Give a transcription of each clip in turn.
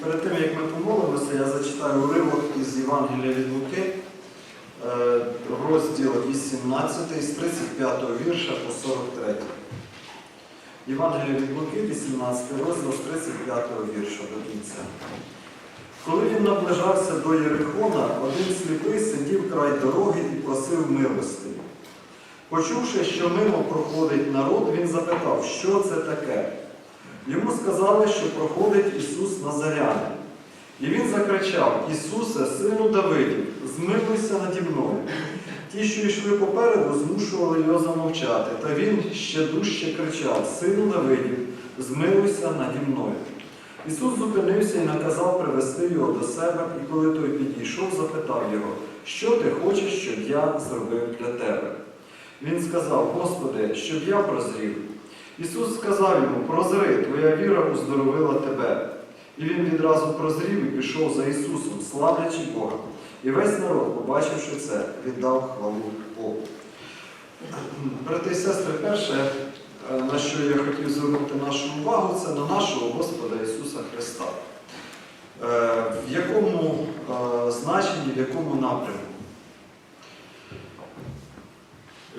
Перед тим, як ми помолимося, я зачитаю уривок із Євангелія від Луки, е, розділ 18 з 35 вірша по 43. Євангелія від Луки, 18 розділ з 35 вірша до кінця. Коли він наближався до Єрихона, один сліпий сидів край дороги і просив милості. Почувши, що мимо проходить народ, він запитав, що це таке. Йому сказали, що проходить Ісус Назарянин. І він закричав: Ісусе, сину Давидів, змилуйся наді мною. Ті, що йшли попереду, змушували його замовчати, та він ще дужче кричав: Сину Давидів, змилуйся наді мною. Ісус зупинився і наказав привести його до себе, і коли той підійшов, запитав його, що ти хочеш, щоб я зробив для тебе. Він сказав, Господи, щоб я прозрів. Ісус сказав йому, прозри, твоя віра уздоровила тебе. І він відразу прозрів і пішов за Ісусом, славлячи Бога. І весь народ, побачивши це, віддав хвалу Богу. Брати і сестри, перше, е, на що я хотів звернути нашу увагу, це на нашого Господа Ісуса Христа. Е, В якому е, значенні, в якому напрямку?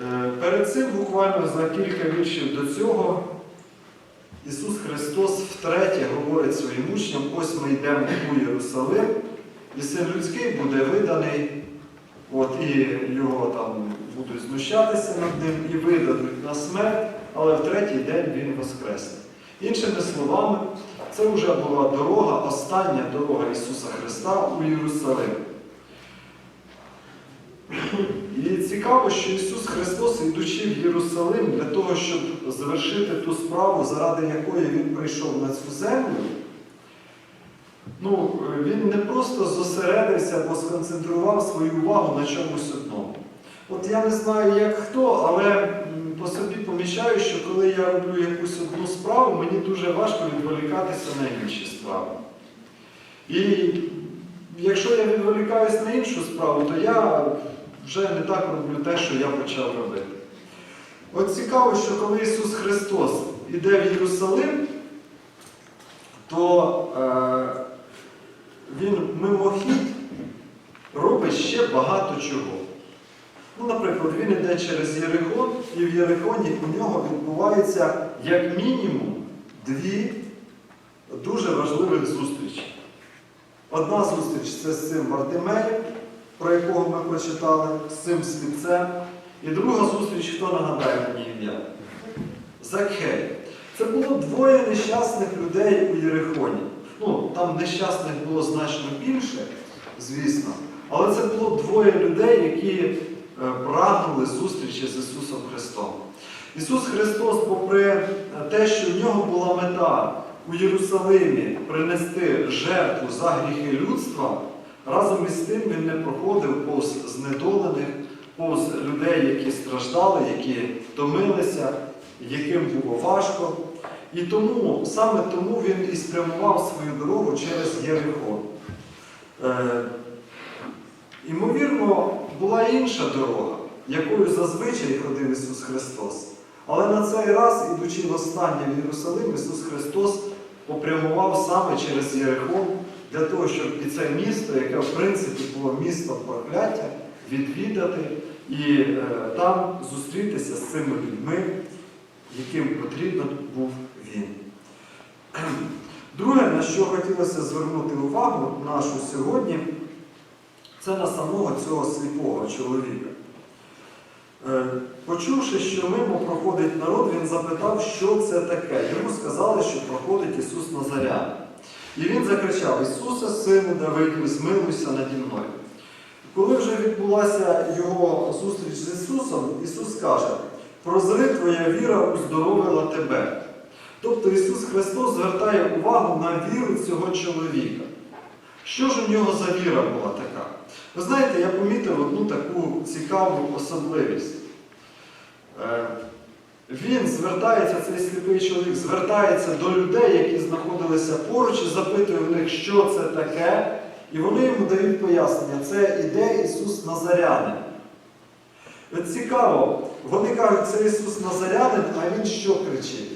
Е, Перед цим, буквально за кілька віршів до цього, Ісус Христос втретє говорить своїм учням, ось ми йдемо у Єрусалим, і син людський буде виданий, от, і його там будуть знущатися над ним і видадуть на смерть, але в третій день Він воскресне. Іншими словами, це вже була дорога, остання дорога Ісуса Христа у Єрусалим. І цікаво, що Ісус Христос, йдучи в Єрусалим для того, щоб завершити ту справу, заради якої Він прийшов на цю землю, ну, Він не просто зосередився або сконцентрував свою увагу на чомусь одному. От я не знаю, як хто, але по собі помічаю, що коли я роблю якусь одну справу, мені дуже важко відволікатися на інші справи. І якщо я відволікаюсь на іншу справу, то я вже не так роблю те, що я почав робити. От цікаво, що коли Ісус Христос іде в Єрусалим, то е, Він мимохідь робить ще багато чого. Ну, Наприклад, він йде через Єрихон, і в Єрихоні у нього відбувається як мінімум дві дуже важливих зустрічі. Одна зустріч це з цим Вартимеєм, про якого ми прочитали, з цим сліпцем. І друга зустріч, хто нагадає мені ім'я? Закхей. Це було двоє нещасних людей у Єрихоні. Ну, там нещасних було значно більше, звісно, але це було двоє людей, які е, прагнули зустрічі з Ісусом Христом. Ісус Христос, попри е, те, що в нього була мета у Єрусалимі принести жертву за гріхи людства, разом із тим він не проходив повз знедолених, повз людей, які страждали, які втомилися, яким було важко. І тому, саме тому він і спрямував свою дорогу через Єрихон. Е, Імовірно, була інша дорога, якою зазвичай ходив Ісус Христос. Але на цей раз, ідучи востаннє в Єрусалим, Ісус Христос попрямував саме через Єрихон для того, щоб і це місто, яке в принципі було містом прокляття, відвідати і е, там зустрітися з цими людьми, яким потрібен був він. Друге, на що хотілося звернути увагу нашу сьогодні, це на самого цього сліпого чоловіка. Е, Почувши, що мимо проходить народ, він запитав, що це таке. Йому сказали, що проходить Ісус Назарян. І він закричав: Ісусе, сину Давидів, змилуйся наді мною. Коли вже відбулася його зустріч з Ісусом, Ісус каже, прозри твоя віра уздоровила тебе. Тобто Ісус Христос звертає увагу на віру цього чоловіка. Що ж у нього за віра була така? Ви знаєте, я помітив одну таку цікаву особливість. Він звертається, цей сліпий чоловік, звертається до людей, які знаходилися поруч, і запитує в них, що це таке. І вони йому дають пояснення, це іде Ісус Назарянин. Цікаво, вони кажуть, це Ісус Назарянин, а Він що кричить?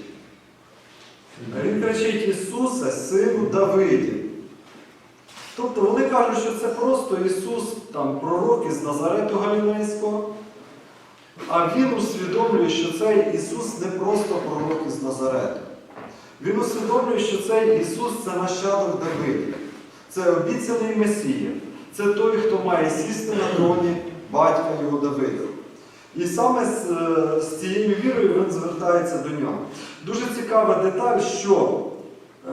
Він кричить Ісусе, сину Давидів. Тобто вони кажуть, що це просто Ісус, там, пророк із Назарету Галілейського. А він усвідомлює, що цей Ісус не просто пророк із Назарету. Він усвідомлює, що цей Ісус це нащадок Давида. Це обіцяний Месія. Це той, хто має сісти на троні батька його Давида. І саме з, е, з цією вірою він звертається до нього. Дуже цікава деталь, що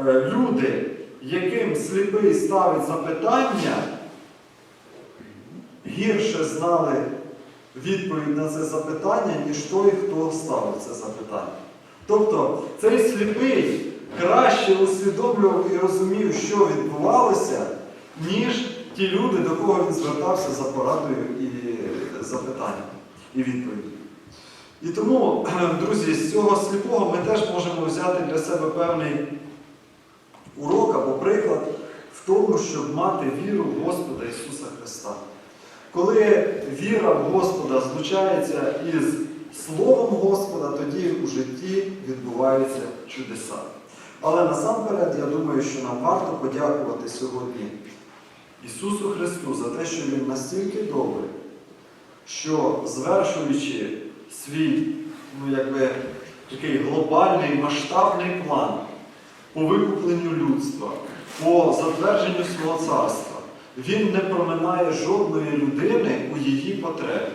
е, люди, яким сліпий ставить запитання, гірше знали відповідь на це запитання, ніж той, хто ставив це запитання. Тобто цей сліпий краще усвідомлював і розумів, що відбувалося, ніж ті люди, до кого він звертався за порадою і запитанням і відповіддю. І тому, друзі, з цього сліпого ми теж можемо взяти для себе певний урок або приклад в тому, щоб мати віру в Господа Ісуса Христа. Коли віра в Господа злучається із Словом Господа, тоді у житті відбуваються чудеса. Але насамперед, я думаю, що нам варто подякувати сьогодні Ісусу Христу за те, що Він настільки добрий, що звершуючи свій, ну якби такий глобальний масштабний план по викупленню людства, по затвердженню свого царства, він не проминає жодної людини у її потребі.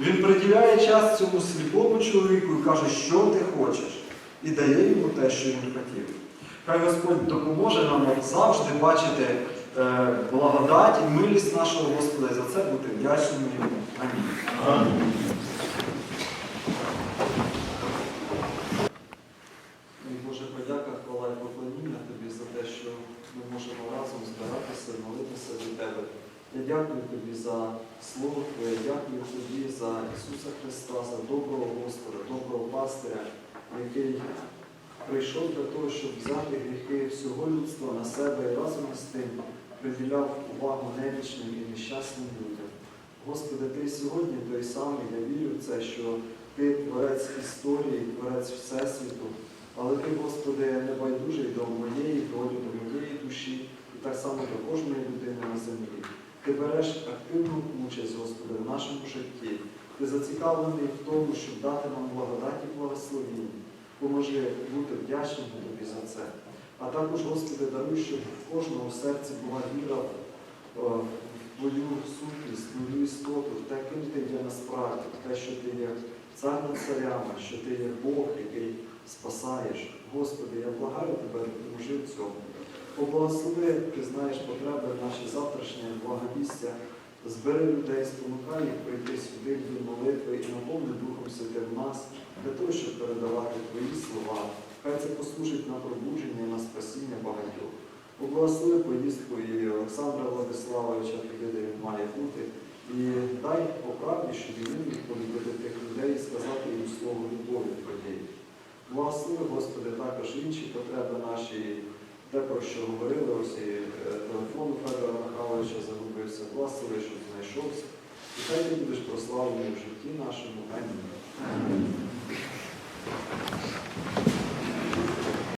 Він приділяє час цьому сліпому чоловіку і каже, що ти хочеш, і дає йому те, що він хотів. Хай Господь допоможе нам завжди бачити е, благодать і милість нашого Господа і за це бути вдячними йому. Амінь. Мій Боже, подяка, хвала і поклоніння Тобі за те, що ми можемо разом збиратися і молитися до Тебе. Я дякую Слово Твоє, дякую Тобі за Ісуса Христа, за доброго Господа, доброго пастиря, який прийшов для того, щоб взяти гріхи всього людства на себе і разом із тим приділяв увагу немічним і нещасним людям. Господи, Ти сьогодні той самий, я вірю в це, що Ти творець історії, творець Всесвіту. Але ти, Господи, не байдужий до моєї долі, до моєї душі і так само до кожної людини на землі. Ти береш активну участь, Господи, в нашому житті. Ти зацікавлений в тому, щоб дати нам благодать і благословіння. Поможи бути вдячним Тобі за це. А також, Господи, даруй, щоб в кожному серці була віра в е, Твою сутність, в Твою істоту, в те, ким ти є насправді, в те, що ти є цар царями, що ти є Бог, який спасаєш. Господи, я благаю тебе, допоможи в цьому. Поблагослови, ти знаєш потреби наші завтрашнє благовістя. Збери людей, спонукай їх прийти сюди в молитви і наповни Духом Святим нас для того, щоб передавати Твої слова. Хай це послужить на пробудження, на спасіння багатьох. Поблагослови поїздку і Олександра Владиславовича де він має бути. І дай по правді, щоб він міг полюбити тих людей і сказати їм слово любові Твоєї. Благослови, Господи, також інші потреби наші, те, про що говорили, ось і телефон Федора Михайловича загубився, власне, щоб знайшовся. І хай ти будеш прославлений в житті нашому. Амінь.